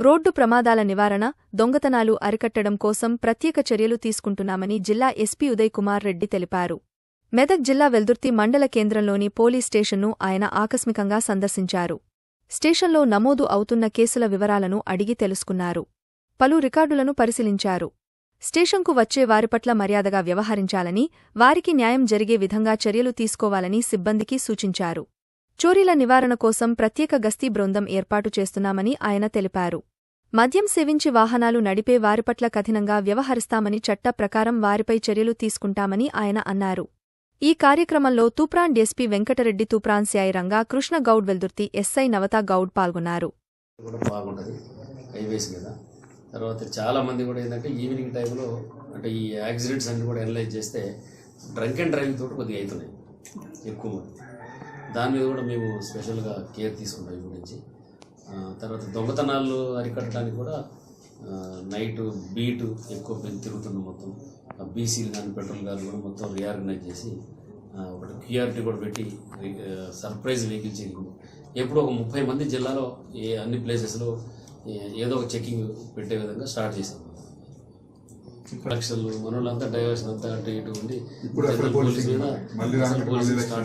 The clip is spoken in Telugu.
రోడ్డు ప్రమాదాల నివారణ దొంగతనాలు అరికట్టడం కోసం ప్రత్యేక చర్యలు తీసుకుంటున్నామని జిల్లా ఎస్పీ ఉదయ్ కుమార్ రెడ్డి తెలిపారు. మెదక్ జిల్లా వెల్దుర్తి మండల కేంద్రంలోని పోలీస్ స్టేషన్ను ఆయన ఆకస్మికంగా సందర్శించారు. స్టేషన్లో నమోదు అవుతున్న కేసుల వివరాలను అడిగి తెలుసుకున్నారు. పలు రికార్డులను పరిశీలించారు. స్టేషన్కు వచ్చే వారిపట్ల మర్యాదగా వ్యవహరించాలని వారికి న్యాయం జరిగే విధంగా చర్యలు తీసుకోవాలని సిబ్బందికి సూచించారు. చోరీల నివారణ కోసం ప్రత్యేక గస్తీ బృందం ఏర్పాటు చేస్తున్నామని ఆయన తెలిపారు. మద్యం సేవించి వాహనాలు నడిపే వారిపట్ల కఠినంగా వ్యవహరిస్తామని చట్ట ప్రకారం వారిపై చర్యలు తీసుకుంటామని ఆయన అన్నారు. ఈ కార్యక్రమంలో Toopran DSP Venkatareddy Toopran CI Ranga Krishna Goud Veldurthi SI Navatha Goud పాల్గొన్నారు. తర్వాత చాలా మంది కూడా ఏంటంటే ఈవినింగ్ టైంలో అంటే ఈ యాక్సిడెంట్స్ అన్ని కూడా అనలైజ్ చేస్తే డ్రంక్ అండ్ డ్రైవింగ్ తోటి కొద్దిగా అవుతున్నాయి ఎక్కువ మంది. దాని మీద కూడా మేము స్పెషల్గా కేర్ తీసుకుంటాం ఈ గురించి తర్వాత దొంగతనాలు అరికట్టడానికి కూడా నైట్ బీట్ ఎక్కువ పెరిగి తిరుగుతుంది మొత్తం. బీసీలు కానీ పెట్రోల్ గారు కూడా మొత్తం రీఆర్గనైజ్ చేసి ఒకటి క్యూఆర్టీ కూడా పెట్టి సర్ప్రైజ్ వెహికల్ చెకింగ్ ఎప్పుడు ఒక ముప్పై మంది జిల్లాలో ఏ అన్ని ప్లేసెస్లో ఏదో ఒక చెకింగ్ పెట్టే విధంగా స్టార్ట్ చేసాం లక్షలు మనోళ్ళంతా డైవర్షన్ అంతా అటు ఇటు ఉండి పోలీస్ మీద మళ్ళీ స్టార్ట్